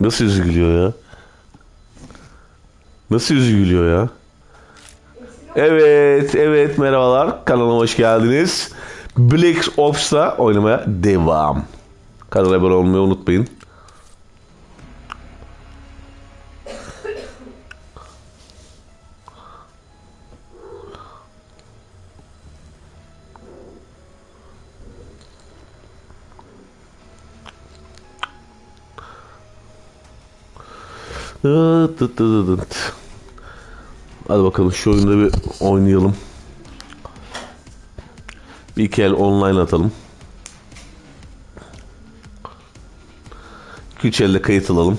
Nasıl yüzü gülüyor ya? Nasıl yüzü gülüyor ya? Evet, evet merhabalar. Kanalıma hoş geldiniz. Black Ops'ta oynamaya devam. Kanala abone olmayı unutmayın. Hadi bakalım şu oyunda bir oynayalım. Bir iki el online atalım. Üç elle kayıt alalım.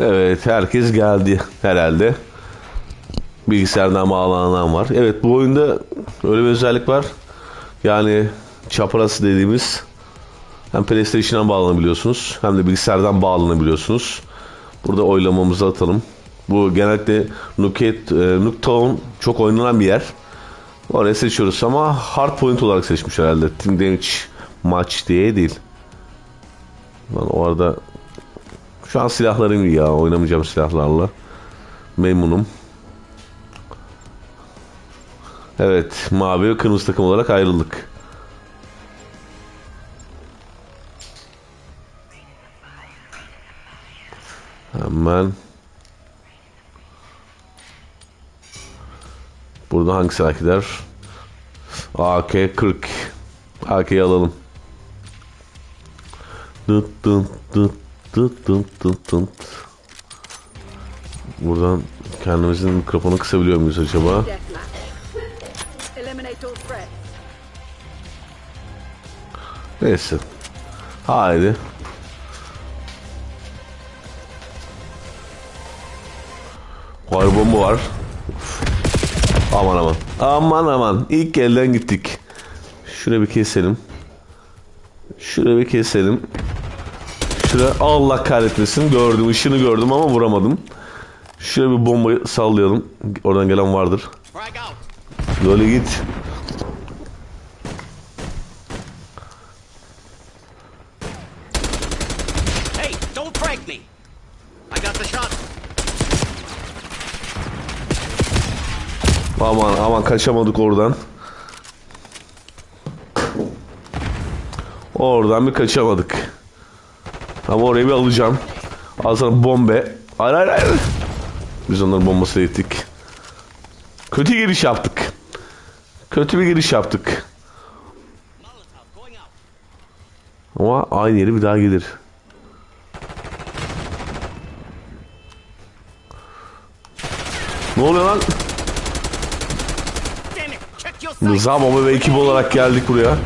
Evet herkes geldi herhalde. Bilgisayardan bağlanan var. Evet bu oyunda öyle bir özellik var. Yani çaprası dediğimiz hem PlayStation'dan bağlanabiliyorsunuz hem de bilgisayardan bağlanabiliyorsunuz. Burada oylamamızı atalım. Bu genellikle Nuket, e, Nuketown çok oynanan bir yer. Oraya seçiyoruz ama hard point olarak seçmiş herhalde. Team Damage maç diye değil. Lan orada şu an silahlarım iyi ya. Oynamayacağım silahlarla. Memnunum. Evet. Mavi ve kırmızı takım olarak ayrıldık. Hemen. Burada hangi silah gider? AK-40. AK'yi alalım. Dıt dıt dıt dıt dıt dıt dıt. Buradan kendimizin mikrofonu kısabiliyor muyuz acaba? Neyse. Haydi. Var bomba var. Uf. Aman aman. Aman aman. İlk elden gittik. Şurayı bir keselim. Şurayı bir keselim. Şuraya Allah kahretmesin. Gördüm. ışını gördüm ama vuramadım. Şuraya bir bombayı sallayalım. Oradan gelen vardır. Böyle git. Aman aman kaçamadık oradan. Oradan bir kaçamadık. Ama orayı bir alacağım. Al sana bombe. Hayır hayır hayır. Biz onların bombasına gittik. Kötü giriş yaptık. Kötü bir giriş yaptık. Ama aynı yeri bir daha gelir. Ne oluyor lan? Rıza Baba ve ekip olarak geldik buraya.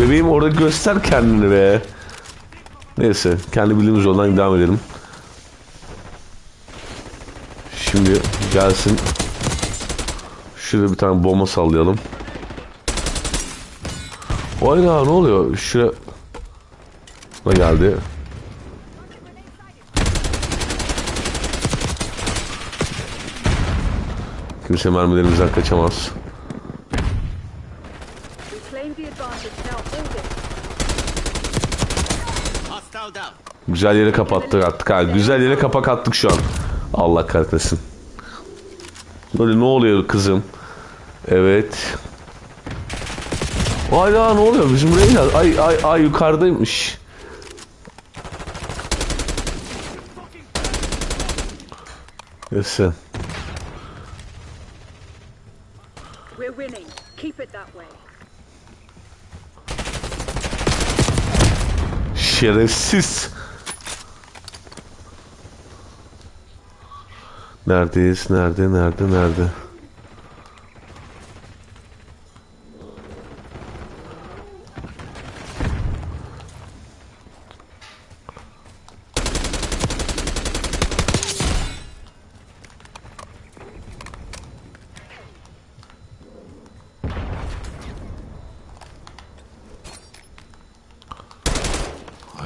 Bebeğim orada göster kendini be. Neyse kendi bildiğimiz yoldan devam edelim. Şimdi gelsin. Şuraya bir tane bomba sallayalım. Oyna ne oluyor? Şuraya... Ne geldi? Kimse mermilerimizden kaçamaz. Güzel yere kapattık attık ha. Güzel yere kapak attık şu an. Allah kahretsin. Böyle ne oluyor kızım? Evet. Ay ya ne oluyor? Bizim buraya. Ay ay ay yukarıdaymış. Neyse. We're winning. Keep it that way. Şerefsiz. Neredeyiz? Nerede? Nerede? Nerede?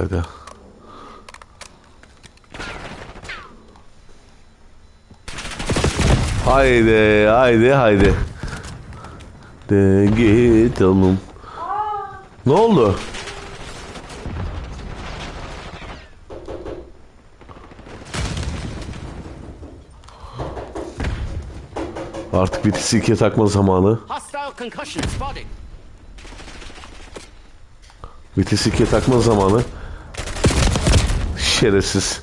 içeride. Haydi haydi haydi. De git oğlum. Ne oldu? Artık bir silke takma zamanı. Bir silke takma zamanı. Şerefsiz.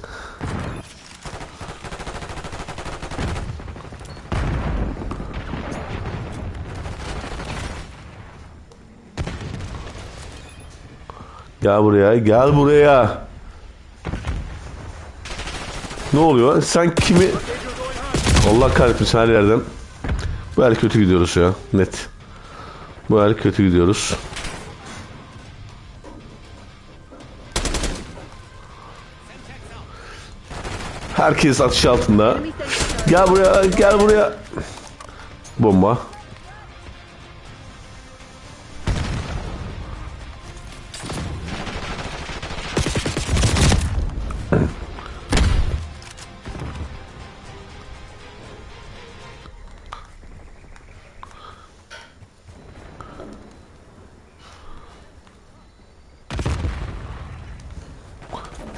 Gel buraya, gel buraya. Ne oluyor? Sen kimi... Allah kahretmesin her yerden. Bu el kötü gidiyoruz ya, net. Bu el kötü gidiyoruz. Herkes atış altında. Gel buraya, gel buraya. Bomba.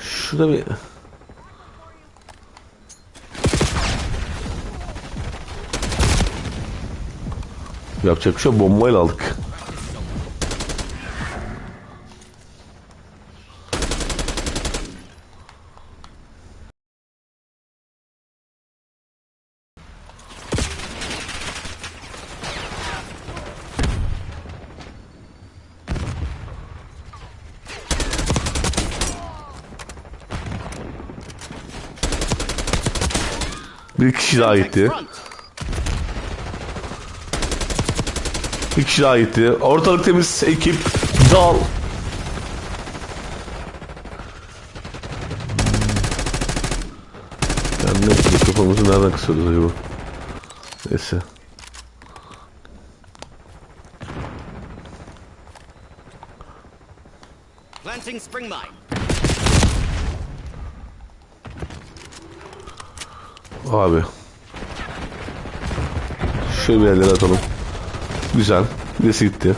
Şurada bir Yapacak bir şey. Bombayla aldık. Bir kişi daha gitti. Bir kişi daha gitti. Ortalık temiz ekip dal. Ya ne mikrofonumuzu nereden kısıyoruz acaba? Neyse. Planting spring mine. Abi. Şöyle bir yerlere atalım. Güzel. Birisi gitti.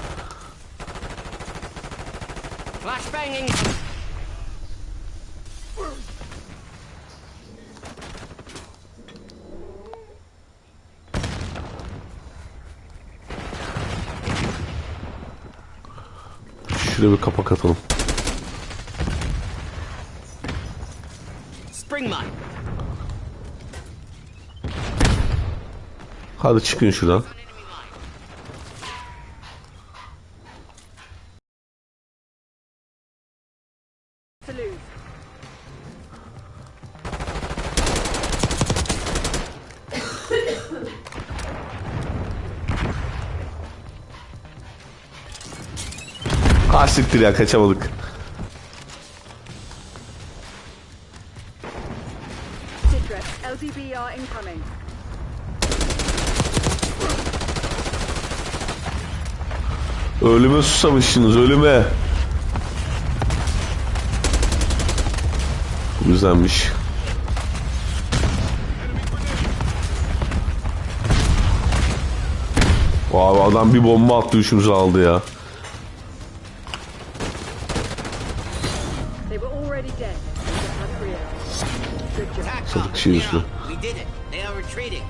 Şuraya bir kapak atalım. Hadi çıkın şuradan. Ha siktir ya kaçamadık. Citrus, LDBR incoming. Ölüme susamışsınız ölüme. Güzelmiş. Abi adam bir bomba attı üçümüzü aldı ya. Üstü. out. We did it. They are retreating.